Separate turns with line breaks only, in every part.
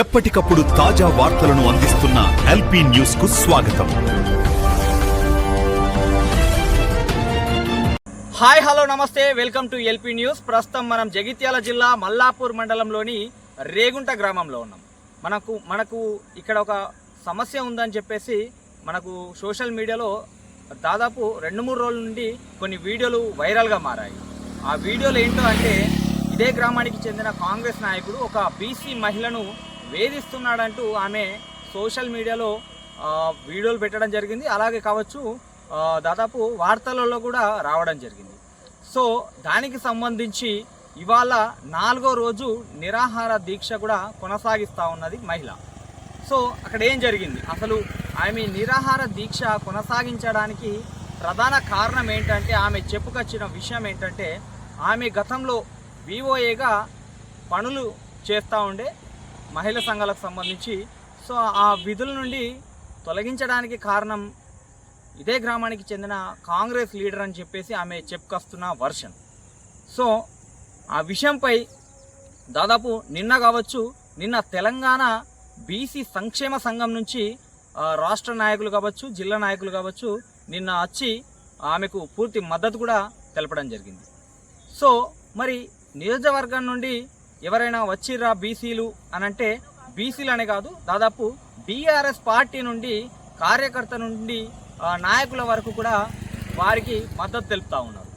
ఎప్పటికప్పుడు తాజా వార్తలను అందిస్తున్న ఎల్పి న్యూస్కు స్వాగతం.
హాయ్ హలో నమస్తే. Welcome to LP news. ప్రస్తుతం మనం జగిత్యాల జిల్లా మల్లాపూర్ మండలంలోని రేగుంట గ్రామంలో ఉన్నాం. మనకు మనకు ఇక్కడ ఒక సమస్య ఉందని చెప్పేసి మనకు సోషల్ మీడియాలో దాదాపు రెండు మూడు రోజుల నుండి కొన్ని వీడియోలు వైరల్గా మారాయి. ఆ వీడియోలు ఏంటో అంటే ఇదే గ్రామానికి చెందిన కాంగ్రెస్ నాయకుడు ఒక బీసీ మహిళను వేధిస్తున్నాడంటూ ఆమె సోషల్ మీడియాలో వీడియోలు పెట్టడం జరిగింది. అలాగే కావచ్చు దాదాపు వార్తలలో కూడా రావడం జరిగింది. సో దానికి సంబంధించి ఇవాళ నాలుగో రోజు నిరాహార దీక్ష కూడా కొనసాగిస్తూ ఉన్నది మహిళ. సో అక్కడ ఏం జరిగింది? అసలు ఆమె నిరాహార దీక్ష కొనసాగించడానికి ప్రధాన కారణం ఏంటంటే ఆమె చెప్పుకొచ్చిన విషయం ఏంటంటే ఆమె గతంలో వివోఏగా పనులు చేస్తూ ఉండే మహిళా సంఘాలకు సంబంధించి. సో ఆ విధుల నుండి తొలగించడానికి కారణం ఇదే గ్రామానికి చెందిన కాంగ్రెస్ లీడర్ అని చెప్పేసి ఆమె చెప్పుకొస్తున్న వర్షన్. సో ఆ విషయంపై దాదాపు నిన్న కావచ్చు నిన్న తెలంగాణ బీసీ సంక్షేమ సంఘం నుంచి రాష్ట్ర నాయకులు కావచ్చు జిల్లా నాయకులు కావచ్చు నిన్న వచ్చి ఆమెకు పూర్తి మద్దతు కూడా తెలపడం జరిగింది. సో మరి నియోజకవర్గం నుండి ఎవరైనా వచ్చిర్రా బీసీలు అని అంటే బీసీలు అనే కాదు దాదాపు బీఆర్ఎస్ పార్టీ నుండి కార్యకర్త నుండి నాయకుల వరకు కూడా వారికి మద్దతు తెలుపుతూ ఉన్నారు.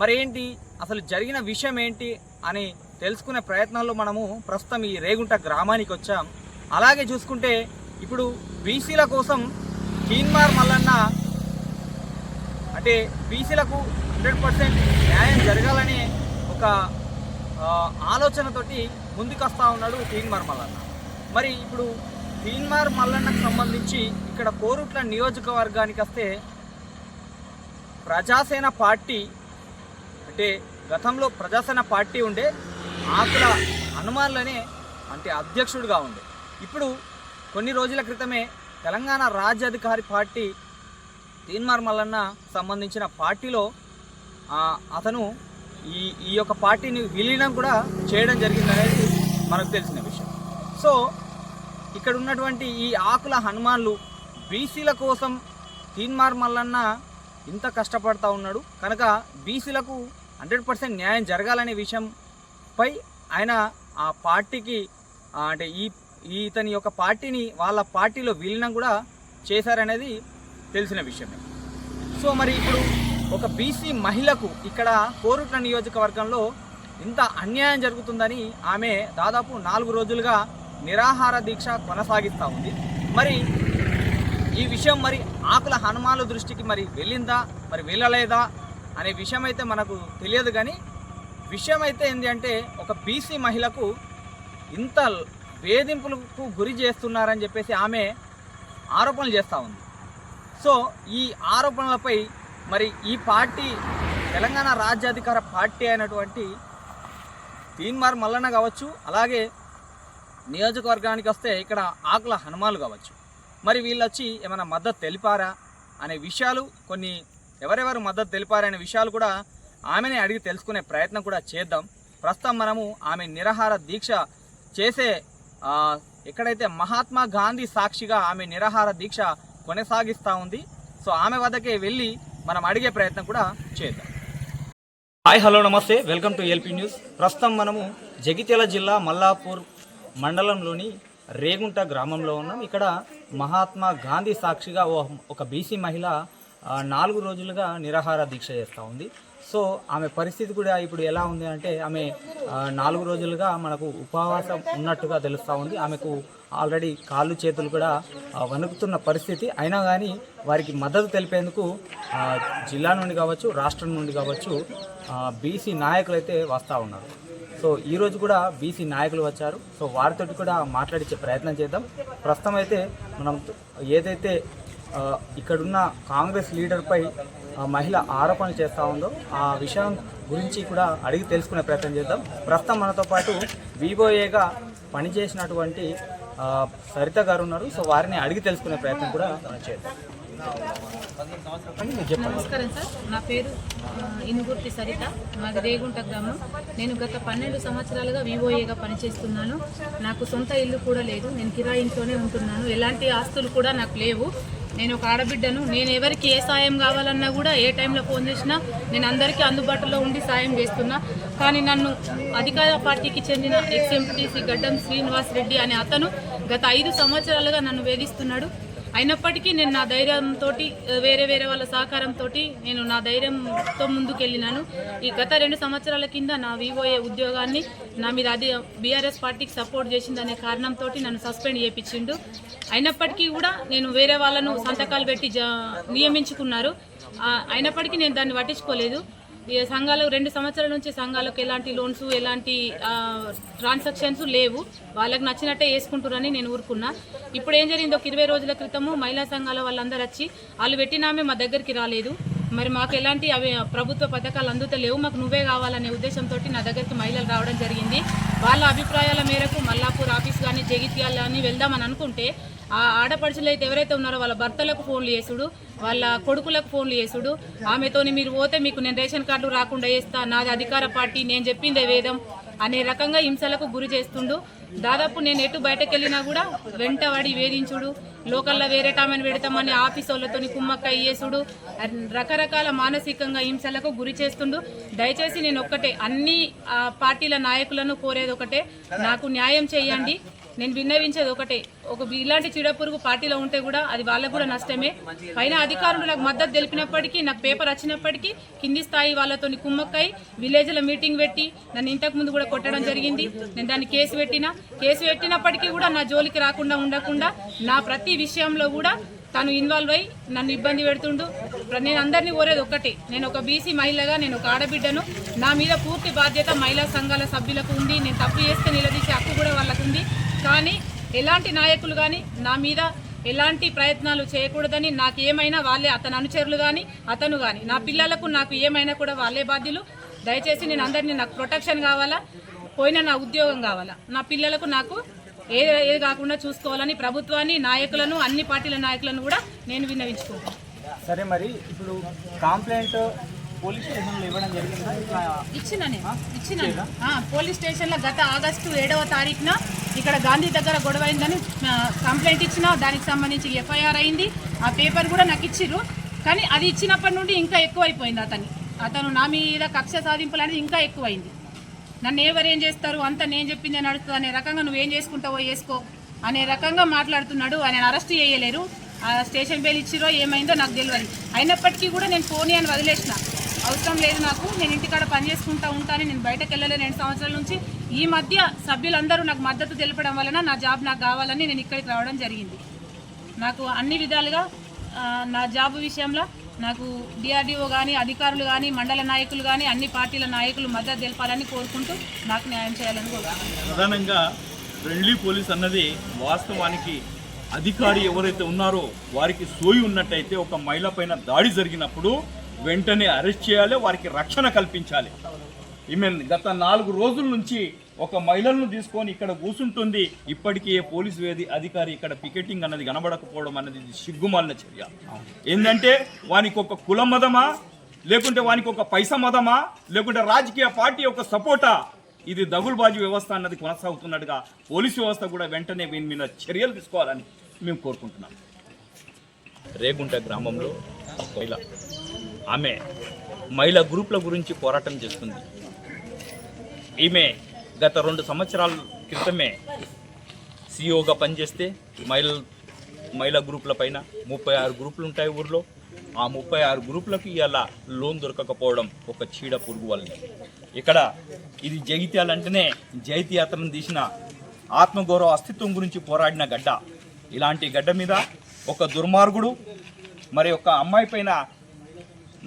మరి ఏంటి? అసలు జరిగిన విషయం ఏంటి అని తెలుసుకునే ప్రయత్నంలో మనము ప్రస్తుతం ఈ రేగుంట గ్రామానికి వచ్చాం. అలాగే చూసుకుంటే ఇప్పుడు బీసీల కోసం కీన్మార్ మల్లన్న అంటే బీసీలకు హండ్రెడ్ పర్సెంట్ న్యాయం జరగాలనే ఒక ఆలోచనతోటి ముందుకొస్తా ఉన్నాడు తీన్మార్ మల్లన్న. మరి ఇప్పుడు తీన్మార్ మల్లన్నకు సంబంధించి ఇక్కడ కోరుట్ల నియోజకవర్గానికి వస్తే ప్రజాసేన పార్టీ అంటే గతంలో ప్రజాసేన పార్టీ ఉండే ఆకుల హనుమాన్లనే అంటే అధ్యక్షుడిగా ఉండే. ఇప్పుడు కొన్ని రోజుల క్రితమే తెలంగాణ రాజ్యాధికారి పార్టీ తీన్మార్ మల్లన్న సంబంధించిన పార్టీలో అతను ఈ ఈ యొక్క పార్టీని విలీనం కూడా చేయడం జరిగింది అనేది మనకు తెలిసిన విషయం. సో ఇక్కడ ఉన్నటువంటి ఈ ఆకుల హనుమాన్లు బీసీల కోసం తీన్మార్ మల్లన్న ఇంత కష్టపడతా ఉన్నాడు. కనుక బీసీలకు హండ్రెడ్ పర్సెంట్ న్యాయం జరగాలనే విషయంపై ఆయన ఆ పార్టీకి అంటే ఈ ఈ ఇతని యొక్క పార్టీని వాళ్ళ పార్టీలో విలీనం కూడా చేశారనేది తెలిసిన విషయమే. సో మరి ఇప్పుడు ఒక బీసీ మహిళకు ఇక్కడ కోరుట్ల నియోజకవర్గంలో ఇంత అన్యాయం జరుగుతుందని ఆమె దాదాపు నాలుగు రోజులుగా నిరాహార దీక్ష కొనసాగిస్తూ ఉంది. మరి ఈ విషయం మరి ఆకుల హనుమానుల దృష్టికి మరి వెళ్ళిందా? మరి వెళ్ళలేదా? అనే విషయం అయితే మనకు తెలియదు కానీ విషయం అయితే ఏంటి అంటే ఒక బీసీ మహిళకు ఇంత వేధింపులకు గురి చేస్తున్నారని చెప్పేసి ఆమె ఆరోపణలు చేస్తూ ఉంది. సో ఈ ఆరోపణలపై మరి ఈ పార్టీ తెలంగాణ రాజ్యాధికార పార్టీ అయినటువంటి తీన్మార్ మల్లన్న కావచ్చు అలాగే నియోజకవర్గానికి వస్తే ఇక్కడ ఆకుల హనుమాలు కావచ్చు. మరి వీళ్ళు వచ్చి ఏమైనా మద్దతు తెలిపారా అనే విషయాలు కొన్ని ఎవరెవరు మద్దతు తెలిపారనే విషయాలు కూడా ఆమెనే అడిగి తెలుసుకునే ప్రయత్నం కూడా చేద్దాం. ప్రస్తుతం మనము ఆమె నిరాహార దీక్ష చేసే ఎక్కడైతే మహాత్మా గాంధీ సాక్షిగా ఆమె నిరాహార దీక్ష కొనసాగిస్తూ ఉంది. సో ఆమె వద్దకే వెళ్ళి మనం అడిగే ప్రయత్నం కూడా చేద్దాం. హాయ్ హలో నమస్తే. Welcome to LP news. ప్రస్తుతం మనము జగిత్యాల జిల్లా మల్లాపూర్ మండలంలోని రేగుంట గ్రామంలో ఉన్నాం. ఇక్కడ మహాత్మా గాంధీ సాక్షిగా ఓ ఒక బీసీ మహిళ నాలుగు రోజులుగా నిరాహార దీక్ష చేస్తూ ఉంది. సో ఆమె పరిస్థితి కూడా ఇప్పుడు ఎలా ఉంది అంటే ఆమె నాలుగు రోజులుగా మనకు ఉపవాసం ఉన్నట్టుగా తెలుస్తూ ఉంది. ఆమెకు ఆల్రెడీ కాళ్ళు చేతులు కూడా వణుకుతున్న పరిస్థితి. అయినా కానీ వారికి మద్దతు తెలిపేందుకు జిల్లా నుండి కావచ్చు రాష్ట్రం నుండి కావచ్చు బీసీ నాయకులు అయితే వస్తూ ఉన్నారు. సో ఈరోజు కూడా బీసీ నాయకులు వచ్చారు. సో వారితో కూడా మాట్లాడించే ప్రయత్నం చేద్దాం. ప్రస్తుతం అయితే మనం ఏదైతే ఇక్కడున్న కాంగ్రెస్ లీడర్పై మహిళ ఆరోపణలు చేస్తూ ఉందో ఆ విషయం గురించి కూడా అడిగి తెలుసుకునే ప్రయత్నం చేద్దాం. ప్రస్తుతం మనతో పాటు వివోఏగా పనిచేసినటువంటి సరిత గారు ఉన్నారు. సో వారిని అడిగి తెలుసుకునే ప్రయత్నం కూడా మనం చేద్దాం.
నమస్కారం సార్. నా పేరు ఇనుగుర్తి సరిత. మాది రేగుంట గ్రామం. నేను గత పన్నెండు సంవత్సరాలుగా వివోఏగా పనిచేస్తున్నాను. నాకు సొంత ఇల్లు కూడా లేదు. నేను కిరాయి ఇంట్లోనే ఉంటున్నాను. ఎలాంటి ఆస్తులు కూడా నాకు లేవు. నేను ఒక ఆడబిడ్డను. నేను ఎవరికి ఏ సాయం కావాలన్నా కూడా ఏ టైంలో ఫోన్ చేసినా నేను అందరికీ అందుబాటులో ఉండి సాయం చేస్తున్నా. కానీ నన్ను అధికార పార్టీకి చెందిన ఎక్స్ఎంపీటీసీ గడ్డం శ్రీనివాస్ రెడ్డి అనే అతను గత ఐదు సంవత్సరాలుగా నన్ను వేధిస్తున్నాడు. అయినప్పటికీ నేను నా ధైర్యంతో వేరే వేరే వాళ్ళ సహకారంతో నేను నా ధైర్యంతో ముందుకెళ్ళినాను. ఈ గత రెండు సంవత్సరాల కింద నా వివోఏ ఉద్యోగాన్ని నా మీద అది బీఆర్ఎస్ పార్టీకి సపోర్ట్ చేసిందనే కారణంతో నన్ను సస్పెండ్ చేయించిండు అయినప్పటికీ కూడా నేను వేరే వాళ్ళను సంతకాలు పెట్టి నియమించుకున్నారు. అయినప్పటికీ నేను దాన్ని పట్టించుకోలేదు. సంఘాలు రెండు సంవత్సరాల నుంచి సంఘాలకు ఎలాంటి లోన్స్ ఎలాంటి ట్రాన్సాక్షన్స్ లేవు. వాళ్ళకి నచ్చినట్టే వేసుకుంటున్నారని నేను ఊరుకున్నా. ఇప్పుడు ఏం జరిగింది? ఒక ఇరవై రోజుల క్రితము మహిళా సంఘాల వాళ్ళందరూ వచ్చి వాళ్ళు పెట్టినామే మా దగ్గరికి రాలేదు. మరి మాకు ఎలాంటి అవి ప్రభుత్వ పథకాలు అందుతలేవు. మాకు నువ్వే కావాలనే ఉద్దేశంతో నా దగ్గరికి మహిళలు రావడం జరిగింది. వాళ్ళ అభిప్రాయాల మేరకు మల్లాపూర్ ఆఫీస్ కానీ జగిత్యాల కానీ వెళ్దామని అనుకుంటే ఆ ఆడపడుచులు అయితే ఎవరైతే ఉన్నారో వాళ్ళ భర్తలకు ఫోన్లు చేసుడు వాళ్ళ కొడుకులకు ఫోన్లు చేసుడు. ఆమెతోని మీరు పోతే మీకు నేను రేషన్ కార్డు రాకుండా వేస్తా నాది అధికార పార్టీ నేను చెప్పిందే వేదం అనే రకంగా హింసలకు గురి చేస్తుండు. దాదాపు నేను ఎటు బయటకు వెళ్ళినా కూడా వెంటవాడి వేధించుడు. లోకల్లో వేరే టామెను పెడతామని ఆఫీస్ వాళ్ళతో కుమ్మక్క అయ్యేసుడు రకరకాల మానసికంగా హింసలకు గురి చేస్తుండు. దయచేసి నేను ఒక్కటే అన్ని ఆ, పార్టీల నాయకులను కోరేది ఒకటే. నాకు న్యాయం చేయండి. నేను విన్నవించేది ఒకటే. ఒక ఇలాంటి చీడపురుగు పార్టీలో ఉంటే కూడా అది వాళ్ళకు కూడా నష్టమే. పైన అధికారులు నాకు మద్దతు తెలిపినప్పటికీ నాకు పేపర్ వచ్చినప్పటికీ కింది స్థాయి వాళ్ళతో కుమ్మక్కై విలేజ్లో మీటింగ్ పెట్టి నన్ను ఇంతకు ముందు కూడా కొట్టడం జరిగింది. నేను దాన్ని కేసు పెట్టిన. కేసు పెట్టినప్పటికీ కూడా నా జోలికి రాకుండా ఉండకుండా నా ప్రతి విషయంలో కూడా తను ఇన్వాల్వ్ అయ్యి నన్ను ఇబ్బంది పెడుతుండు. నేను అందరినీ కోరేది ఒక్కటే. నేను ఒక బీసీ మహిళగా నేను ఒక ఆడబిడ్డను. నా మీద పూర్తి బాధ్యత మహిళా సంఘాల సభ్యులకు ఉంది. నేను తప్పు చేస్తే నిలదీసే హక్కు కూడా వాళ్ళకు ఉంది కానీ ఎలాంటి నాయకులు కానీ నా మీద ఎలాంటి ప్రయత్నాలు చేయకూడదని నాకు ఏమైనా వాళ్ళే అతని అనుచరులు కానీ అతను కానీ. నా పిల్లలకు నాకు ఏమైనా కూడా వాళ్ళే బాధ్యులు. దయచేసి నేను అందరినీ నాకు ప్రొటెక్షన్ కావాలా? పోయిన నా ఉద్యోగం కావాలా? నా పిల్లలకు నాకు ఏ ఏది కాకుండా చూసుకోవాలని ప్రభుత్వాన్ని నాయకులను అన్ని పార్టీల నాయకులను కూడా నేను విన్నవించుకుంటాను
సరే మరి ఇప్పుడు కంప్లైంట్ పోలీస్ స్టేషన్లో ఇవ్వడం జరిగిందా? ఇట్లా
ఇచ్చిన నేను ఇచ్చిన పోలీస్ స్టేషన్లో గత ఆగస్టు ఏడవ తారీఖున ఇక్కడ గాంధీ దగ్గర గొడవ అయిందని కంప్లైంట్ ఇచ్చిన దానికి సంబంధించి ఎఫ్ఐఆర్ అయింది. ఆ పేపర్ కూడా నాకు ఇచ్చిర్రు. కానీ అది ఇచ్చినప్పటి నుండి ఇంకా ఎక్కువైపోయింది అతని. అతను నా మీద కక్ష సాధింపులు అనేది ఇంకా ఎక్కువైంది. నన్ను ఎవరేం చేస్తారు? అంత నేను చెప్పింది నడుస్తుంది అనే రకంగా నువ్వేం చేసుకుంటావో చేసుకో. అనే రకంగా మాట్లాడుతున్నాడు. ఆయన అరెస్ట్ చేయలేరు. ఆ స్టేషన్ బెయిల్ ఇచ్చిరో ఏమైందో నాకు తెలియదు అయినప్పటికీ కూడా నేను పోనీ అని వదిలేసిన. అవసరం లేదు నాకు. నేను ఇంటికాడ పని చేసుకుంటా ఉంటాను నేను బయటకు వెళ్ళలేదు రెండు సంవత్సరాల నుంచి. ఈ మధ్య సభ్యులందరూ నాకు మద్దతు తెలపడం వలన నా జాబ్ నాకు కావాలని నేను ఇక్కడికి రావడం జరిగింది. నాకు అన్ని విధాలుగా నా జాబ్ విషయంలో నాకు డిఆర్డిఓ కానీ అధికారులు కానీ మండల నాయకులు కానీ అన్ని పార్టీల నాయకులు మద్దతు తెలపాలని కోరుకుంటూ నాకు న్యాయం చేయాలని కోరుకుంటున్నాను
ప్రధానంగా ఫ్రెండ్లీ పోలీస్ అన్నది వాస్తవానికి అధికారి ఎవరైతే ఉన్నారో వారికి సోయి ఉన్నట్టయితే ఒక మహిళ పైన దాడి జరిగినప్పుడు వెంటనే అరెస్ట్ చేయాలి వారికి రక్షణ కల్పించాలి. ఈమె గత నాలుగు రోజుల నుంచి ఒక మహిళలను తీసుకొని ఇక్కడ కూర్చుంటుంది ఇప్పటికీ ఏ పోలీస్ వేది అధికారి ఇక్కడ పికెటింగ్ అన్నది కనబడకపోవడం అనేది సిగ్గుమాలిన చర్య. ఏంటంటే వానికి ఒక కుల మదమా లేకుంటే వానికి ఒక పైస మదమా లేకుంటే రాజకీయ పార్టీ యొక్క సపోర్టా? ఇది దగులుబాజీ వ్యవస్థ అన్నది కొనసాగుతున్నట్టుగా పోలీసు వ్యవస్థ కూడా వెంటనే దీని మీద చర్యలు తీసుకోవాలని మేము కోరుకుంటున్నాం. రేగుంట గ్రామంలో మహిళ ఆమె మహిళా గ్రూపుల గురించి పోరాటం చేస్తుంది. ఈమె గత రెండు సంవత్సరాల క్రితమే సిఇఓగా పనిచేస్తే మహిళ మహిళా గ్రూపుల పైన ముప్పై ఆరు గ్రూపులు ఉంటాయి ఊర్లో. ఆ ముప్పై ఆరు గ్రూపులకు ఇలా లోన్ దొరకకపోవడం ఒక చీడ పురుగు వల్లనే. ఇక్కడ ఇది జగిత్యాలంటేనే జైతి యాత్రను తీసిన ఆత్మగౌరవ అస్తిత్వం గురించి పోరాడిన గడ్డ. ఇలాంటి గడ్డ మీద ఒక దుర్మార్గుడు మరి ఒక అమ్మాయి పైన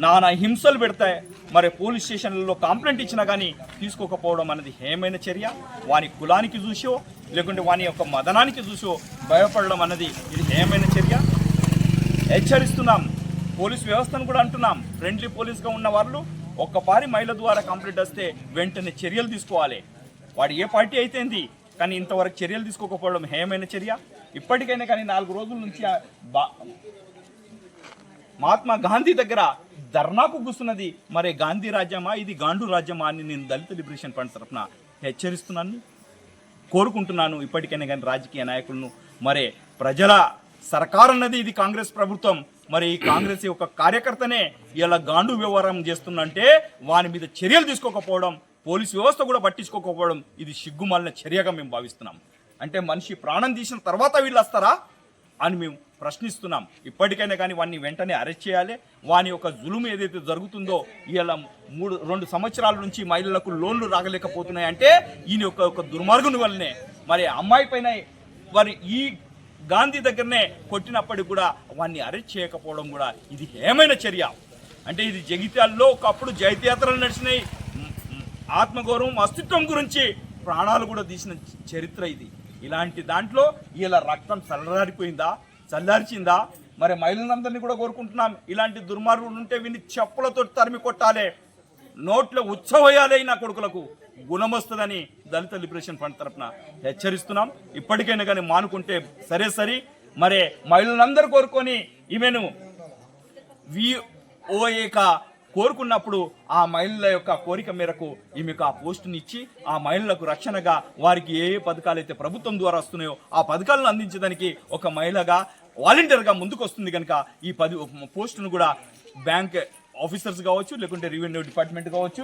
నానా హింసలు పెడతాయి. మరి పోలీస్ స్టేషన్లలో కంప్లైంట్ ఇచ్చినా కానీ తీసుకోకపోవడం అనేది హేమైన చర్య. వాని కులానికి చూసో లేకుంటే వాని యొక్క మదనానికి చూసో భయపడడం అన్నది ఇది హేమైన చర్య. హెచ్చరిస్తున్నాం. పోలీస్ వ్యవస్థను కూడా అంటున్నాం. ఫ్రెండ్లీ పోలీస్గా ఉన్న వాళ్ళు ఒక్కపారి మహిళ ద్వారా కంప్లైంట్ వస్తే వెంటనే చర్యలు తీసుకోవాలి. వాడు ఏ పార్టీ అయితేంది కానీ ఇంతవరకు చర్యలు తీసుకోకపోవడం హేమైన చర్య. ఇప్పటికైనా కానీ నాలుగు రోజుల నుంచి బా మహాత్మా గాంధీ దగ్గర ధర్నాకు కూస్తున్నది మరి గాంధీ రాజ్యమా? ఇది గాంధు రాజ్యమా అని నేను దళిత లిబరేషన్ ఫండ్ తరఫున హెచ్చరిస్తున్నాను. కోరుకుంటున్నాను ఇప్పటికైనా కానీ రాజకీయ నాయకులను. మరి ప్రజల సర్కార్ అన్నది ఇది కాంగ్రెస్ ప్రభుత్వం. మరి ఈ కాంగ్రెస్ యొక్క కార్యకర్తనే ఇలా గాండు వ్యవహారం చేస్తుందంటే వాని మీద చర్యలు తీసుకోకపోవడం పోలీస్ వ్యవస్థ కూడా పట్టించుకోకపోవడం ఇది సిగ్గుమాలిన చర్యగా మేము భావిస్తున్నాం. అంటే మనిషి ప్రాణం తీసిన తర్వాత వీళ్ళు వస్తారా అని మేము ప్రశ్నిస్తున్నాం. ఇప్పటికైనా కానీ వాడిని వెంటనే అరెస్ట్ చేయాలి. వాని యొక్క జులుము ఏదైతే జరుగుతుందో ఇలా మూడు రెండు సంవత్సరాల నుంచి మహిళలకు లోన్లు రాగలేకపోతున్నాయి అంటే ఈయన యొక్క ఒక దుర్మార్గుని వల్లనే. మరి అమ్మాయి పైన వారి ఈ గాంధీ దగ్గరనే కొట్టినప్పటికి కూడా వాడిని అరెస్ట్ చేయకపోవడం కూడా ఇది ఏమైన చర్య. అంటే ఇది జగిత్యాల్లో ఒకప్పుడు జైత్యాత్రలు నడిచినాయి. ఆత్మగౌరవం అస్తిత్వం గురించి ప్రాణాలు కూడా తీసిన చరిత్ర ఇది. ఇలాంటి దాంట్లో ఇలా రక్తం చల్లరారిపోయిందా? చల్లార్చిందా? మరి మహిళలందరినీ కూడా కోరుకుంటున్నాం. ఇలాంటి దుర్మార్గులు ఉంటే విని చెప్పులతో తరిమి కొట్టాలి. నోట్లో ఉత్సవయాలే నా కొడుకులకు. గుణమొస్తుందని దళిత లిబరేషన్ ఫండ్ తరపున హెచ్చరిస్తున్నాం. ఇప్పటికైనా కానీ మానుకుంటే సరే సరి. మరి మహిళలందరూ కోరుకొని ఈమెను విఓఏక కోరుకున్నప్పుడు ఆ మహిళల యొక్క కోరిక మేరకు ఈమెకు ఆ పోస్టుని ఇచ్చి ఆ మహిళలకు రక్షణగా వారికి ఏ ఏ పథకాలు అయితే ప్రభుత్వం ద్వారా వస్తున్నాయో ఆ పథకాలను అందించడానికి ఒక మహిళగా వాలంటీర్గా ముందుకు వస్తుంది కనుక ఈ పది పోస్టును కూడా బ్యాంక్ ఆఫీసర్స్ కావచ్చు లేకుంటే రెవెన్యూ డిపార్ట్మెంట్ కావచ్చు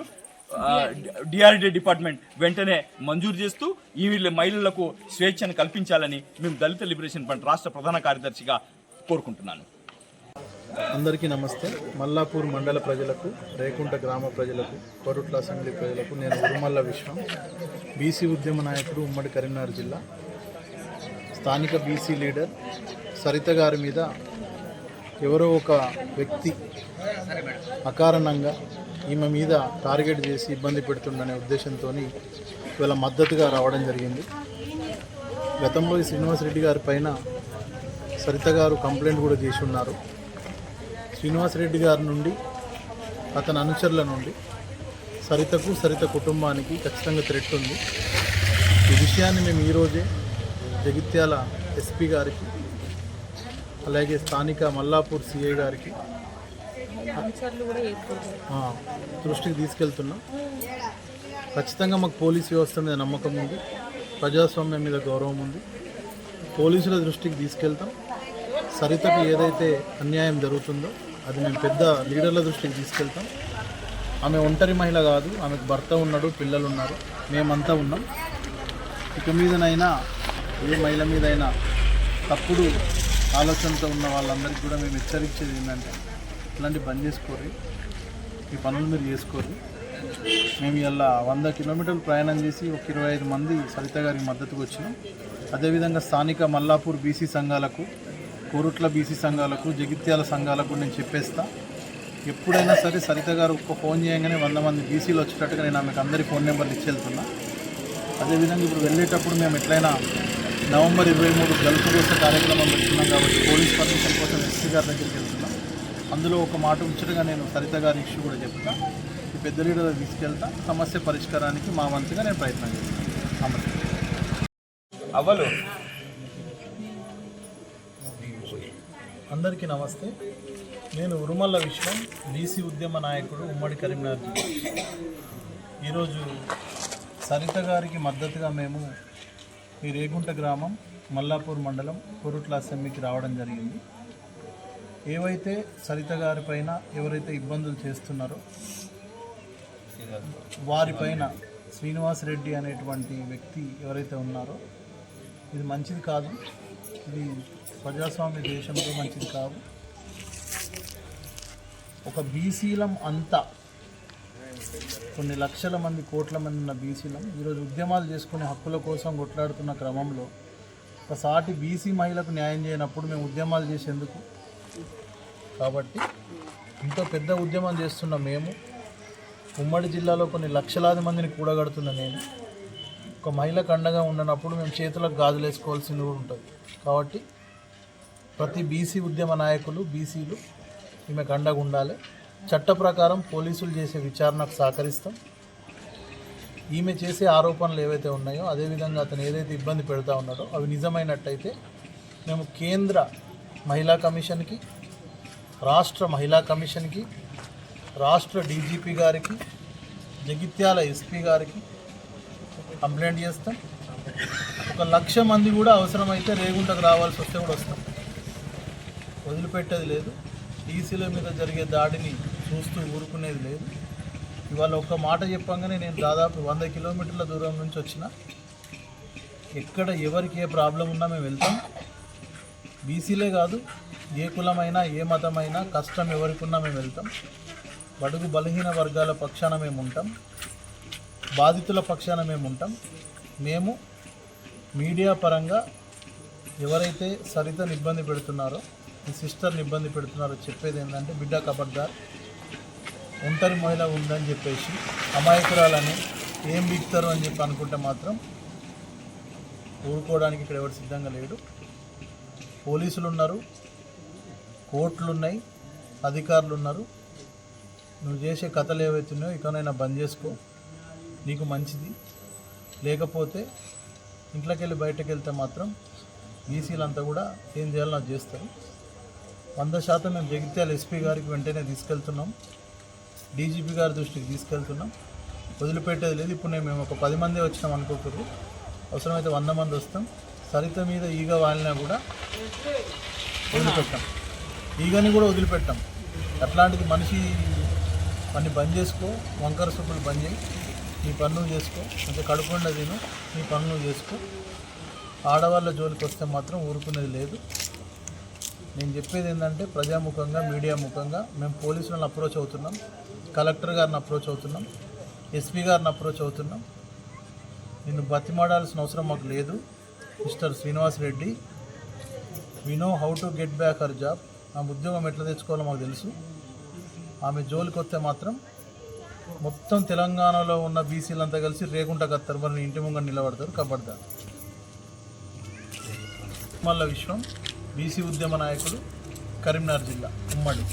డిఆర్డి డిపార్ట్మెంట్ వెంటనే మంజూరు చేస్తూ ఈ మహిళలకు స్వేచ్ఛను కల్పించాలని మేము దళిత లిబరేషన్ ఫండ్ రాష్ట్ర ప్రధాన కార్యదర్శిగా కోరుకుంటున్నాను.
అందరికీ నమస్తే. మల్లాపూర్ మండల ప్రజలకు రేకుంట గ్రామ ప్రజలకు కొరుట్ల అసెంబ్లీ ప్రజలకు నేను ఉరుమల్ల విశ్వం బీసీ ఉద్యమ నాయకుడు ఉమ్మడి కరీంనగర్ జిల్లా. స్థానిక బీసీ లీడర్ సరిత గారి మీద ఎవరో ఒక వ్యక్తి అకారణంగా ఈమె మీద టార్గెట్ చేసి ఇబ్బంది పెడుతుందనే ఉద్దేశంతో ఇవాళ మద్దతుగా రావడం జరిగింది. గతంలో ఈ శ్రీనివాసరెడ్డి గారి పైన సరిత గారు కంప్లైంట్ కూడా చేసి ఉన్నారు శ్రీనివాసరెడ్డి గారి నుండి అతని అనుచరుల నుండి సరితకు సరిత కుటుంబానికి ఖచ్చితంగా థ్రెట్ ఉంది. ఈ విషయాన్ని మేము ఈరోజే జగిత్యాల ఎస్పీ గారికి అలాగే స్థానిక మల్లాపూర్ సిఐ గారికి దృష్టికి తీసుకెళ్తున్నాం. ఖచ్చితంగా మాకు పోలీస్ వ్యవస్థ మీద నమ్మకం ఉంది. ప్రజాస్వామ్యం మీద గౌరవం ఉంది. పోలీసుల దృష్టికి తీసుకెళ్తాం. సరితకు ఏదైతే అన్యాయం జరుగుతుందో అది మేము పెద్ద లీడర్ల దృష్టికి తీసుకెళ్తాం. ఆమె ఒంటరి మహిళ కాదు. ఆమెకు భర్త ఉన్నాడు పిల్లలు ఉన్నారు. మేమంతా ఉన్నాం. ఇక మీదనైనా ఏ మహిళ మీదైనా తప్పుడు ఆలోచనతో ఉన్న వాళ్ళందరికీ కూడా మేము హెచ్చరించేది ఏంటంటే ఇట్లాంటి బంద్ చేసుకోరు ఈ పనులు మీరు చేసుకోరు మేము ఇలా వంద కిలోమీటర్లు ప్రయాణం చేసి ఒక ఇరవై ఐదు మంది సరిత గారికి మద్దతుకు వచ్చినాం. అదేవిధంగా స్థానిక మల్లాపూర్ బీసీ సంఘాలకు కోరుట్ల బీసీ సంఘాలకు జగిత్యాల సంఘాలకు నేను చెప్పేస్తా. ఎప్పుడైనా సరే సరిత గారు ఒక్క ఫోన్ చేయగానే వంద మంది బీసీలు వచ్చేటట్టుగా నేను ఆమెకు అందరి ఫోన్ నెంబర్లు ఇచ్చేళ్తున్నా. అదేవిధంగా ఇప్పుడు వెళ్ళేటప్పుడు మేము ఎట్లయినా నవంబర్ ఇరవై మూడు కోసం కార్యక్రమం పెడుతున్నాం కాబట్టి పోలీస్ పర్మిషన్ కోసం ఎస్పీ గారి దగ్గరికి వెళ్తున్నాం. అందులో ఒక మాట ఉంచడగా నేను సరిత గారి ఇష్యూ కూడా చెప్తా. ఈ పెద్ద లీడర్ తీసుకెళ్తా. సమస్య పరిష్కారానికి మా వంతుగా నేను ప్రయత్నం చేస్తాను.
అవ్వలు.
అందరికీ నమస్తే. నేను ఉరుమల్ల విశ్వం బీసీ ఉద్యమ నాయకుడు ఉమ్మడి కరీంనగర్ ఈరోజు సరిత గారికి మద్దతుగా మేము ఈ రేగుంట గ్రామం మల్లాపూర్ మండలం కొరుట్ల అసెంబ్లీకి రావడం జరిగింది. ఏవైతే సరిత గారి పైన ఎవరైతే ఇబ్బందులు చేస్తున్నారో వారిపైన శ్రీనివాస్ రెడ్డి అనేటువంటి వ్యక్తి ఎవరైతే ఉన్నారో ఇది మంచిది కాదు. ఇది ప్రజాస్వామ్య దేశంలో మంచిది కాదు. ఒక బీసీలం అంతా కొన్ని లక్షల మంది కోట్ల మంది ఉన్న బీసీలం ఈరోజు ఉద్యమాలు చేసుకునే హక్కుల కోసం కొట్లాడుతున్న క్రమంలో ఒక సాటి బీసీ మహిళకు న్యాయం చేయనప్పుడు మేము ఉద్యమాలు చేసేందుకు. కాబట్టి ఇంత పెద్ద ఉద్యమం చేస్తున్న మేము ఉమ్మడి జిల్లాలో కొన్ని లక్షలాది మందిని కూడగడుతున్న నేను ఒక మహిళకు అండగా ఉండనప్పుడు మేము చేతులకు గాజులు వేసుకోవాల్సింది కూడా ఉంటుంది. కాబట్టి ప్రతి బీసీ ఉద్యమ నాయకులు బీసీలు ఈమెకు అండగా ఉండాలి. చట్ట ప్రకారం పోలీసులు చేసే విచారణకు సహకరిస్తాం. ఈమె చేసే ఆరోపణలు ఏవైతే ఉన్నాయో అదేవిధంగా అతను ఏదైతే ఇబ్బంది పెడతా ఉన్నాడో అవి నిజమైనట్టయితే మేము కేంద్ర మహిళా కమిషన్కి రాష్ట్ర మహిళా కమిషన్కి రాష్ట్ర డీజీపీ గారికి జగిత్యాల ఎస్పీ గారికి కంప్లైంట్ చేస్తాం. ఒక లక్ష మంది కూడా అవసరమైతే రేగుంటకు రావాల్సి వస్తే కూడా వస్తాం. వదిలిపెట్టేది లేదు. ఈసీల మీద జరిగే దాడిని చూస్తూ ఊరుకునేది లేదు. ఇవాళ ఒక్క మాట చెప్పంగానే నేను దాదాపు వంద కిలోమీటర్ల దూరం నుంచి వచ్చిన. ఎక్కడ ఎవరికి ఏ ప్రాబ్లం ఉన్నా మేము వెళ్తాం. బీసీలే కాదు ఏ కులమైనా ఏ మతమైనా కష్టం ఎవరికి ఉన్నా మేము వెళ్తాం. బడుగు బలహీన వర్గాల పక్షాన మేము ఉంటాం. బాధితుల పక్షాన మేము ఉంటాం. మేము మీడియా పరంగా ఎవరైతే సరితను ఇబ్బంది పెడుతున్నారో ఈ సిస్టర్ని ఇబ్బంది పెడుతున్నారో చెప్పేది ఏంటంటే బిడ్డ కబడ్దార్ ఒంటరి మహిళ ఉందని చెప్పేసి అమాయకురాలని ఏం బిగుతారు అని చెప్పి అనుకుంటే మాత్రం ఊరుకోవడానికి ఇక్కడ ఎవరు సిద్ధంగా లేడు. పోలీసులు ఉన్నారు కోర్టులు ఉన్నాయి అధికారులు ఉన్నారు. నువ్వు చేసే కథలు ఏవైతే ఉన్నాయో ఇకనైనా బంద్ చేసుకో. నీకు మంచిది. లేకపోతే ఇంట్లోకి వెళ్ళి బయటకు వెళ్తే మాత్రం బీసీలంతా కూడా ఏం చేయాలో నాకు చేస్తారు. వంద శాతం మేము జగిత్యాల ఎస్పీ గారికి వెంటనే తీసుకెళ్తున్నాం. డీజీపీ గారి దృష్టికి తీసుకెళ్తున్నాం. వదిలిపెట్టేది లేదు. ఇప్పుడు నేను మేము ఒక పది మంది వచ్చినాం అనుకోకూడదు అవసరమైతే వంద మంది వస్తాం. సరిత మీద ఈగ వాలినా కూడా వదిలిపెట్టాం. ఈగని కూడా వదిలిపెట్టాం. అట్లాంటిది మనిషి పని బంద్ చేసుకో. వంకర సొప్పులు బంద్ చేయి. నీ పనులు చేసుకో. అంటే కడుపుండ తిను. నీ పనులు చేసుకో. ఆడవాళ్ళ జోలికి వస్తే మాత్రం ఊరుకునేది లేదు. నేను చెప్పేది ఏంటంటే ప్రజాముఖంగా మీడియా ముఖంగా మేము పోలీసులను అప్రోచ్ అవుతున్నాం. కలెక్టర్ గారిని అప్రోచ్ అవుతున్నాం. ఎస్పీ గారిని అప్రోచ్ అవుతున్నాం. నిన్ను బతిమాడాల్సిన అవసరం మాకు లేదు. Mister Srinivas Reddy we know how to get back our job ఆమె ఉద్యోగం ఎట్లా తెచ్చుకోవాలో మాకు తెలుసు. ఆమె జోలికి వస్తే మాత్రం మొత్తం తెలంగాణలో ఉన్న బీసీలంతా కలిసి రేగుంట కత్తారు. మరి ఇంటి ముంగ నిలబడతారు కబడ్దార్ మల్ల విశ్వం. బీసీ ఉద్యమ నాయకుడు కరీంనగర్ జిల్లా ఉమ్మడి.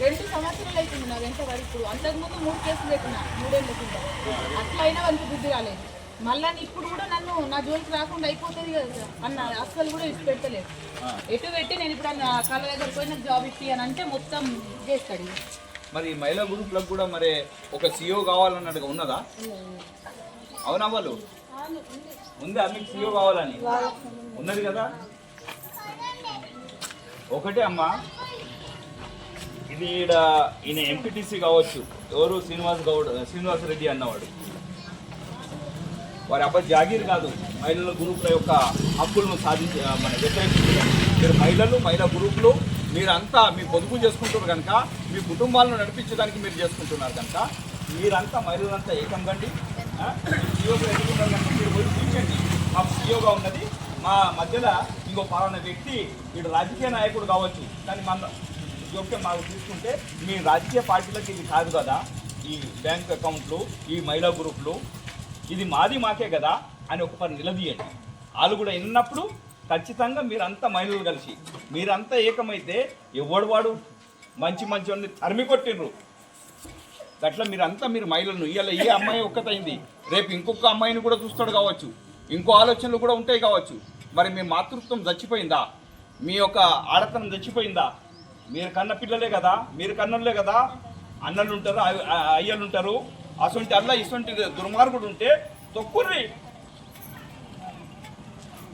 రెండు సంవత్సరాలు అవుతుంది నా వెంట వరకు? అంతకుముందు మూడు కేసులు పెట్టినా మూడేళ్ళు కింద. అట్లా అయినా వాళ్ళకి బుద్ధి రాలేదు. మళ్ళా ఇప్పుడు కూడా నన్ను నా జోలికి రాకుండా అయిపోతుంది కదా అన్న అస్సలు కూడా ఇటు పెట్టలేదు. ఎటు పెట్టి నేను ఇప్పుడు అన్న కళ్ళ దగ్గర పోయి నాకు జాబ్ ఇప్పి అని అంటే మొత్తం చేస్తాడు.
మరి మహిళా గ్రూప్లకు కూడా మరి ఒక సీఓ కావాలన్నట్టుగా ఉన్నదా? అవునా వాళ్ళు ఉందా. మీకు సీఓ కావాలని? ఉన్నది కదా? ఒకటే అమ్మా. ఇది ఈడ ఈయన ఎంపీటీసీ కావచ్చు. ఎవరు? శ్రీనివాస్ గౌడ్ శ్రీనివాస్ రెడ్డి అన్నవాడు. వారి అబ్బాయి జాగీర్ కాదు. మహిళల గ్రూపుల యొక్క హక్కులను సాధించి మన వ్యతిరేకించారు మీరు మహిళలు మహిళా గ్రూపులు మీరంతా మీ పొదుపు చేసుకుంటున్నారు కనుక మీ కుటుంబాలను నడిపించడానికి మీరు చేసుకుంటున్నారు కనుక మీరంతా మహిళలంతా ఏకం కండి. సీఓగా ఎదుగుతున్నారు కనుక మీరు పోయి చూపించండి మా సీఓగా ఉన్నది మా మధ్యలో ఇంకో పలానా వ్యక్తి వీడు రాజకీయ నాయకుడు కావచ్చు. కానీ మన జోక్యం మాకు తీసుకుంటే మీ రాజకీయ పార్టీలకు ఇది కాదు కదా. ఈ బ్యాంక్ అకౌంట్లు ఈ మహిళా గ్రూపులు ఇది మాది మాకే కదా అని ఒక పని నిలదీయండి. వాళ్ళు కూడా విన్నప్పుడు ఖచ్చితంగా మీరంతా మహిళలు కలిసి మీరంతా ఏకమైతే ఎవడు వాడు మంచి మంచి వాడిని తరిమి కొట్టిండ్రు. అట్లా మీరంతా మీరు మహిళలను ఇవాళ ఏ అమ్మాయి ఒక్కతైంది రేపు ఇంకొక అమ్మాయిని కూడా చూస్తాడు కావచ్చు. ఇంకో ఆలోచనలు కూడా ఉంటాయి కావచ్చు. మరి మీ మాతృత్వం చచ్చిపోయిందా? మీ యొక్క ఆడతనం చచ్చిపోయిందా? మీరు కన్న పిల్లలే కదా మీరు కన్నోళ్ళే కదా. అన్నలు ఉంటారు అయ్యలు ఉంటారు. అసొంటి అల్ల ఇసొంటి దుర్మార్గుడు ఉంటే తొక్కుర్రి.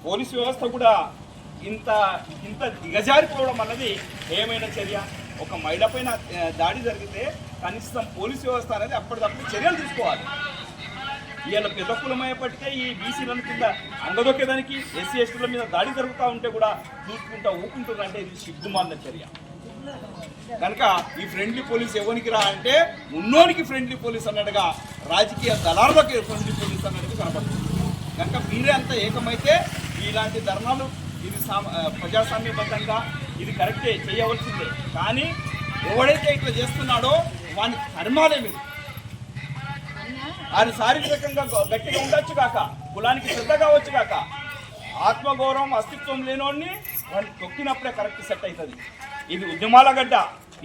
పోలీసు వ్యవస్థ కూడా ఇంత ఇంత దిగజారిపోవడం అన్నది ఏమైనా చర్య? ఒక మహిళ పైన దాడి జరిగితే కనీసం పోలీసు వ్యవస్థ అనేది అప్పటికప్పుడు చర్యలు తీసుకోవాలి. ఇవాళ పెద్ద కులమయ్యేపటికే ఈ బీసీల కింద అంగదొక్కేదానికి ఎస్సీ ఎస్టీల మీద దాడి జరుగుతూ ఉంటే కూడా చూసుకుంటా ఊకుంటున్నారంటే ఇది సిగ్గుమాలిన చర్య. కనుక ఈ ఫ్రెండ్లీ పోలీస్ ఎవరికి రా అంటే ఉన్నోనికి ఫ్రెండ్లీ పోలీస్ అన్నట్టుగా రాజకీయ దళారులకు ఫ్రెండ్లీ పోలీస్ అన్నట్టుగా కనపడుతుంది. కనుక మీరే అంతా ఏకమైతే ఇలాంటి ధర్నాలు ఇది సామ- ప్రజాస్వామ్యబద్ధంగా ఇది కరెక్టే చేయవలసిందే. కానీ ఎవడైతే ఇట్లా చేస్తున్నాడో వాని కర్మాలే మీరు. ఆయన శారీరకంగా గట్టిగా ఉండొచ్చు కాక కులానికి శ్రద్ధ కావచ్చు కాక ఆత్మగౌరవం అస్తిత్వం లేనోడిని వాడిని తొక్కినప్పుడే కరెక్ట్ సెట్ అవుతుంది. ఇది ఉద్యమాల గడ్డ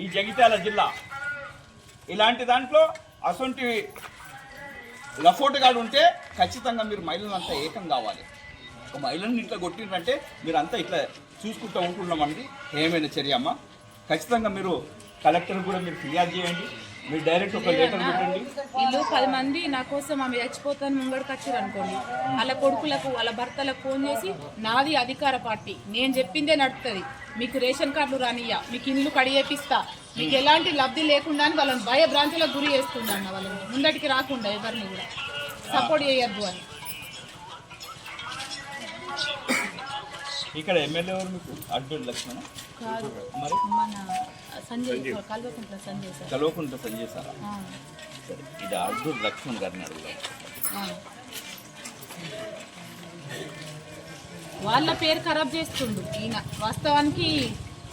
ఈ జగిత్యాల జిల్లా. ఇలాంటి దాంట్లో అసొంటి లఫోటుగాడు ఉంటే ఖచ్చితంగా మీరు మహిళలంతా ఏకం కావాలి. ఒక మహిళను ఇట్లా కొట్టిందంటే మీరు అంతా ఇట్లా చూసుకుంటూ ఉంటున్నామండి. ఏమైనా చర్య అమ్మ? ఖచ్చితంగా మీరు కలెక్టర్ కూడా మీరు ఫిర్యాదు చేయండి. మీరు డైరెక్ట్ ఒక లెటర్ పెట్టండి.
వీళ్ళు పది మంది నా కోసం ఆమె చచ్చిపోతాను ముంగడికి వచ్చారు అనుకోండి. వాళ్ళ కొడుకులకు వాళ్ళ భర్తలకు ఫోన్ చేసి నాది అధికార పార్టీ. నేను చెప్పిందే నడుస్తుంది మీకు రేషన్ కార్డులు రానియ్యా. మీకు ఇల్లు కడియేపిస్తా మీకు ఎలాంటి లబ్ధి లేకుండా అని వాళ్ళని భయభ్రాంతులకు గురి చేస్తుందన్న వాళ్ళని. ముందటికి రాకుండా ఎవరిని కూడా. సపోర్ట్ చేయొద్దు అని.
ఇక్కడ ఎమ్మెల్యే ఎవరు మీకు అడ్డు లక్ష్మణ
కాదు.
మరి?
మన సంజయ్ కల్వకుంట్ల సంజయ్ సార్.
కలవకుండా సంజయ్ సార్? సరే ఇది అడ్డు లక్ష్మణ్ గారిని అడుగుదాం.
వాళ్ళ పేరు ఖరాబ్ చేస్తుండు ఈయన. వాస్తవానికి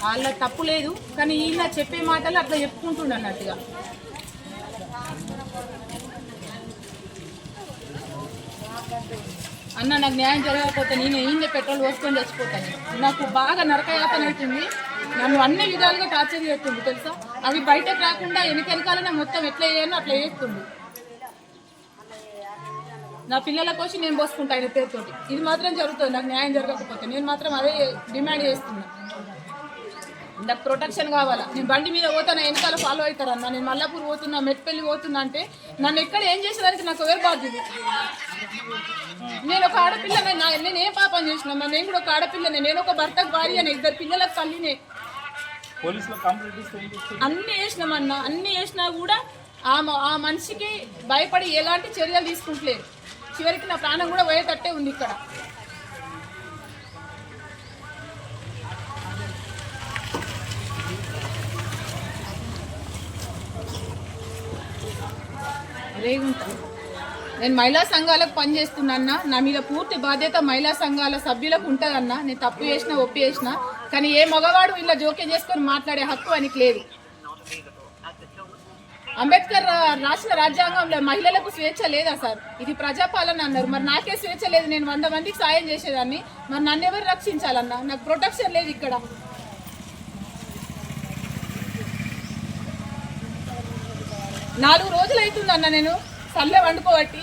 వాళ్ళ తప్పు లేదు కానీ ఈయన చెప్పే మాటలు అట్లా చెప్పుకుంటుండు అన్నట్టుగా. అన్న నాకు న్యాయం జరగకపోతే నేను ఈయన పెట్రోల్ పోసుకొని చచ్చిపోతాను నాకు బాగా నరకయాతన అవుతుంది. నన్ను అన్ని విధాలుగా టార్చర్ చేస్తుంది తెలుసా? అవి బయటకు రాకుండా వెనకెనకాలనే మొత్తం ఎట్లా చేయాలో అట్లా చేస్తుంది. నా పిల్లల కోసం నేను పోసుకుంటా ఆయన పేరుతోటి. ఇది మాత్రం జరుగుతుంది నాకు న్యాయం జరగకపోతే. నేను మాత్రం అదే డిమాండ్ చేస్తున్నాను నాకు ప్రొటెక్షన్ కావాలా? నేను బండి మీద పోతాను వెనకాల ఫాలో అవుతారన్న నేను మల్లాపూర్ పోతున్నా మెట్పల్లి పోతున్నా అంటే నన్ను ఎక్కడ ఏం చేసేదానికి నాకు ఎవరు బాధ్యత నేను ఒక ఆడపిల్ల నేను ఏం పాపం చేసిన? నేను కూడా ఒక ఆడపిల్లనే నేను ఒక భర్తకు భార్య అనే ఇద్దరు పిల్లలకు తల్లినే? అన్ని చేసినామన్నా అన్ని. చేసినా కూడా ఆ ఆ మనిషికి భయపడి ఎలాంటి చర్యలు తీసుకుంటలేదు. చివరికి నా ప్రాణం కూడా పోయేటట్టే ఉంది ఇక్కడ. రేగుంట నేను మహిళా సంఘాలకు పనిచేస్తున్నా నా మీద పూర్తి బాధ్యత మహిళా సంఘాల సభ్యులకు ఉంటుందన్నా నేను తప్పు చేసినా ఒప్పి చేసినా కానీ ఏ మగవాడు ఇలా జోక్యం చేసుకొని మాట్లాడే హక్కు ఆయనకి లేదు. అంబేద్కర్ రా- రాసిన రాజ్యాంగంలో మహిళలకు స్వేచ్ఛ లేదా సార్? ఇది ప్రజాపాలన అన్నారు. మరి నాకే స్వేచ్ఛ లేదు. నేను వంద మందికి సాయం చేసేదాన్ని. మరి నన్ను ఎవరు రక్షించాలన్నా? నాకు ప్రొటెక్షన్ లేదు ఇక్కడ. నాలుగు రోజులు అవుతుంది అన్న నేను. సల్లె వండుకోబట్టి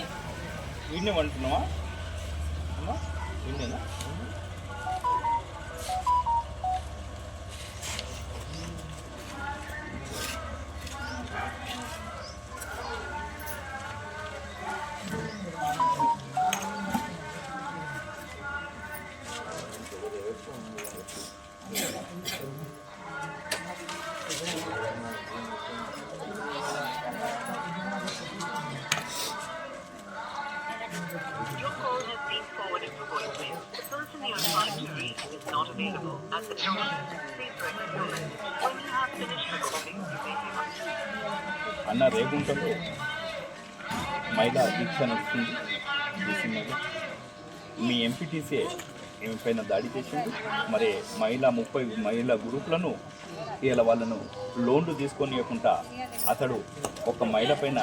పైన దాడి చేసింది మరి మహిళా ముప్పై మహిళా గ్రూపులను ఇలా వాళ్ళను లోన్లు తీసుకొని ఇవ్వకుండా అతడు ఒక మహిళ పైన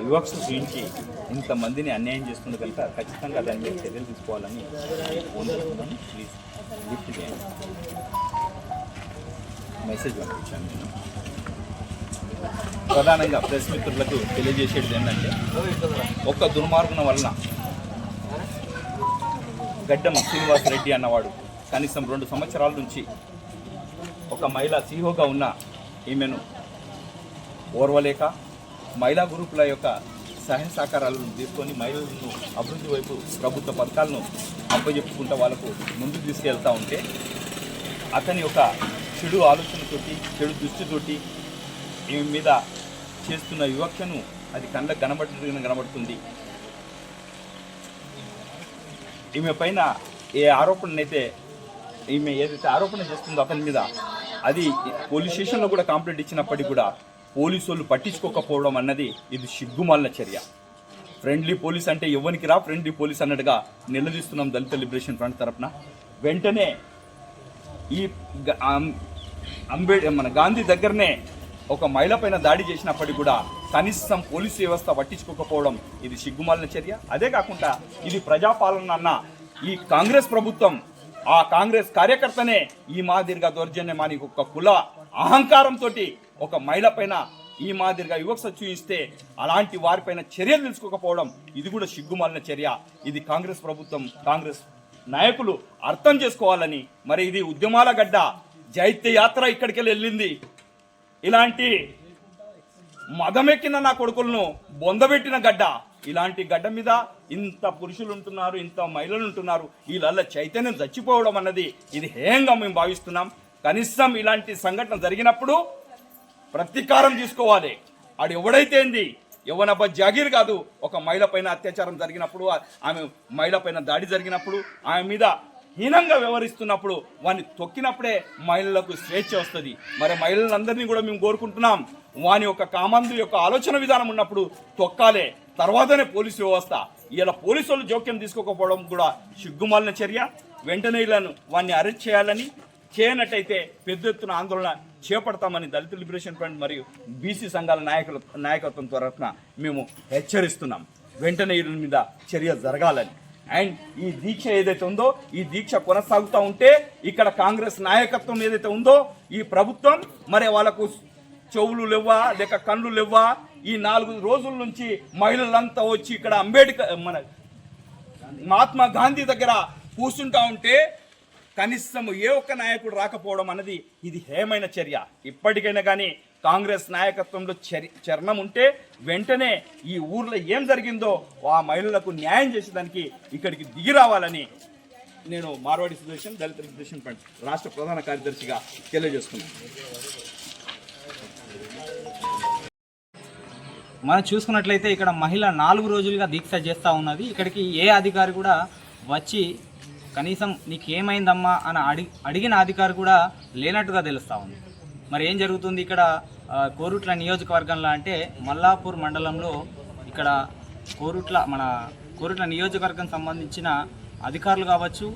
వివక్ష చూపించి ఇంతమందిని అన్యాయం చేస్తుంది కనుక ఖచ్చితంగా దాని మీద చర్యలు తీసుకోవాలని ఫోన్ ప్లీజ్ లిఫ్ట్ చేయండి. మెసేజ్ పంపించాను నేను ప్రధానంగా ప్రెస్ మిత్రులకు తెలియజేసేది ఏంటంటే ఒక్క దుర్మార్గం వలన గడ్డం శ్రీనివాస్ రెడ్డి అన్నవాడు. కనీసం రెండు సంవత్సరాల నుంచి ఒక మహిళ సీహోగా ఉన్న ఈమెను ఓర్వలేక మహిళా గ్రూపుల యొక్క సహాయ సహకారాలను తీసుకొని మహిళలను అభివృద్ధి వైపు ప్రభుత్వ పథకాలను అప్పజెప్పుకుంటూ వాళ్ళకు ముందుకు తీసుకెళ్తూ ఉంటే అతని యొక్క చెడు ఆలోచనతోటి చెడు దృష్టితోటి ఈమె మీద చేస్తున్న వివక్షను అది కళ్ళకు కనబడుతుంది కనబడుతుంది. ఈమె పైన ఏ ఆరోపణనైతే ఈమె ఏదైతే ఆరోపణ చేస్తుందో అతని మీద అది పోలీస్ స్టేషన్లో కూడా కంప్లైంట్ ఇచ్చినప్పటికీ కూడా పోలీసు వాళ్ళు పట్టించుకోకపోవడం అన్నది ఇది సిగ్గుమాలిన చర్య. ఫ్రెండ్లీ పోలీస్ అంటే ఎవరికి రా ఫ్రెండ్లీ పోలీస్ అన్నట్టుగా నిలదీస్తున్నాం దళిత లిబరేషన్ ఫ్రంట్ తరపున. వెంటనే ఈ అంబేడ్ మన గాంధీ దగ్గరనే ఒక మహిళ పైన దాడి చేసినప్పటికీ కూడా కనీసం పోలీసు వ్యవస్థ పట్టించుకోకపోవడం ఇది సిగ్గుమాలిన చర్య. అదే కాకుండా ఇది ప్రజాపాలన అన్న ఈ కాంగ్రెస్ ప్రభుత్వం ఆ కాంగ్రెస్ కార్యకర్తనే ఈ మాదిరిగా దౌర్జన్యమానికి ఒక కుల అహంకారంతో ఒక మహిళ పైన ఈ మాదిరిగా వివక్ష చూయిస్తే అలాంటి వారిపైన చర్యలు తీసుకోకపోవడం ఇది కూడా సిగ్గుమాలిన చర్య. ఇది కాంగ్రెస్ ప్రభుత్వం కాంగ్రెస్ నాయకులు అర్థం చేసుకోవాలని మరి ఇది ఉద్యమాల గడ్డ జైత్య యాత్ర ఇక్కడికి వెళ్ళింది. ఇలాంటి మదమెక్కిన నా కొడుకులను బొందబెట్టిన గడ్డ. ఇలాంటి గడ్డ మీద ఇంత పురుషులు ఉంటున్నారు ఇంత మహిళలు ఉంటున్నారు వీళ్ళ చైతన్యం చచ్చిపోవడం అన్నది ఇది హేయంగా మేము భావిస్తున్నాం. కనీసం ఇలాంటి సంఘటన జరిగినప్పుడు ప్రతీకారం తీసుకోవాలి. ఆడు ఎవడైతే ఏంది? ఎవనబ్బ జాగీర్ కాదు. ఒక మహిళ పైన అత్యాచారం జరిగినప్పుడు ఆమె మహిళ పైన దాడి జరిగినప్పుడు ఆమె మీద హీనంగా వ్యవహరిస్తున్నప్పుడు వాడిని తొక్కినప్పుడే మహిళలకు స్వేచ్ఛ వస్తుంది. మరి మహిళలందరినీ కూడా మేము కోరుకుంటున్నాం వాని యొక్క కామందు యొక్క ఆలోచన విధానం ఉన్నప్పుడు తొక్కాలే. తర్వాతనే పోలీసు వ్యవస్థ. ఇలా పోలీసు వాళ్ళు జోక్యం తీసుకోకపోవడం కూడా సిగ్గుమాలిన చర్య. వెంటనే ఇళ్ళను వాడిని అరెస్ట్ చేయాలని చేయనట్టయితే పెద్ద ఎత్తున ఆందోళన చేపడతామని దళిత లిబరేషన్ ఫ్రంట్ మరియు బీసీ సంఘాల నాయకుల నాయకత్వం తరఫున మేము హెచ్చరిస్తున్నాం. వెంటనే వీళ్ళ మీద చర్య జరగాలని. అండ్ ఈ దీక్ష ఏదైతే ఉందో ఈ దీక్ష కొనసాగుతూ ఉంటే ఇక్కడ కాంగ్రెస్ నాయకత్వం ఏదైతే ఉందో ఈ ప్రభుత్వం మరి వాళ్ళకు చెవులు లేవా లేక కళ్ళు లేవా ఈ నాలుగు రోజుల నుంచి మహిళలంతా వచ్చి ఇక్కడ అంబేద్కర్ మన మహాత్మా గాంధీ దగ్గర కూర్చుంటా ఉంటే కనీసం ఏ ఒక్క నాయకుడు రాకపోవడం అన్నది ఇది హేమైన చర్య. ఇప్పటికైనా కానీ కాంగ్రెస్ నాయకత్వంలో చరి ఉంటే వెంటనే ఈ ఊర్లో ఏం జరిగిందో ఆ మహిళలకు న్యాయం చేసేదానికి ఇక్కడికి దిగి రావాలని నేను మార్వాడి సుదర్శన్ దళిత రిజర్వేషన్ ఫ్రంట్ రాష్ట్ర ప్రధాన కార్యదర్శిగా తెలియజేస్తున్నాను.
మనం చూసుకున్నట్లయితే ఇక్కడ మహిళ నాలుగు రోజులుగా దీక్ష చేస్తూ ఉన్నది. ఇక్కడికి ఏ అధికారి కూడా వచ్చి కనీసం నీకేమైందమ్మా అని అడిగి అడిగిన అధికారి కూడా లేనట్టుగా తెలుస్తూ ఉంది. మరి ఏం జరుగుతుంది ఇక్కడ? కోరుట్ల నియోజకవర్గంలో అంటే మల్లాపూర్ మండలంలో ఇక్కడ కోరుట్ల మన కోరుట్ల నియోజకవర్గం సంబంధించిన అధికారులు కావచ్చు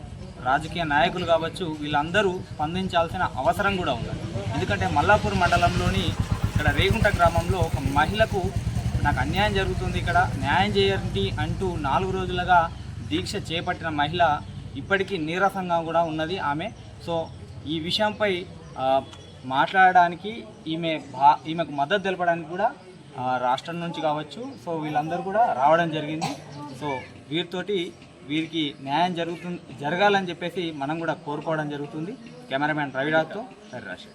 రాజకీయ నాయకులు కావచ్చు వీళ్ళందరూ స్పందించాల్సిన అవసరం కూడా ఉంది. ఎందుకంటే మల్లాపూర్ మండలంలోని ఇక్కడ రేగుంట గ్రామంలో ఒక మహిళకు నాకు అన్యాయం జరుగుతుంది ఇక్కడ. న్యాయం చేయండి అంటూ నాలుగు రోజులుగా దీక్ష చేపట్టిన మహిళ ఇప్పటికీ నీరసంగా కూడా ఉన్నది ఆమె. సో ఈ విషయంపై మాట్లాడడానికి ఈమె భా ఈమెకు మద్దతు తెలపడానికి కూడా రాష్ట్రం నుంచి కావచ్చు సో వీళ్ళందరూ కూడా రావడం జరిగింది. సో వీరితోటి వీరికి న్యాయం జరుగుతుంది జరగాలని చెప్పేసి మనం కూడా కోరుకోవడం జరుగుతుంది. కెమెరామ్యాన్ రవిరాజ్తో హరిరాజ్.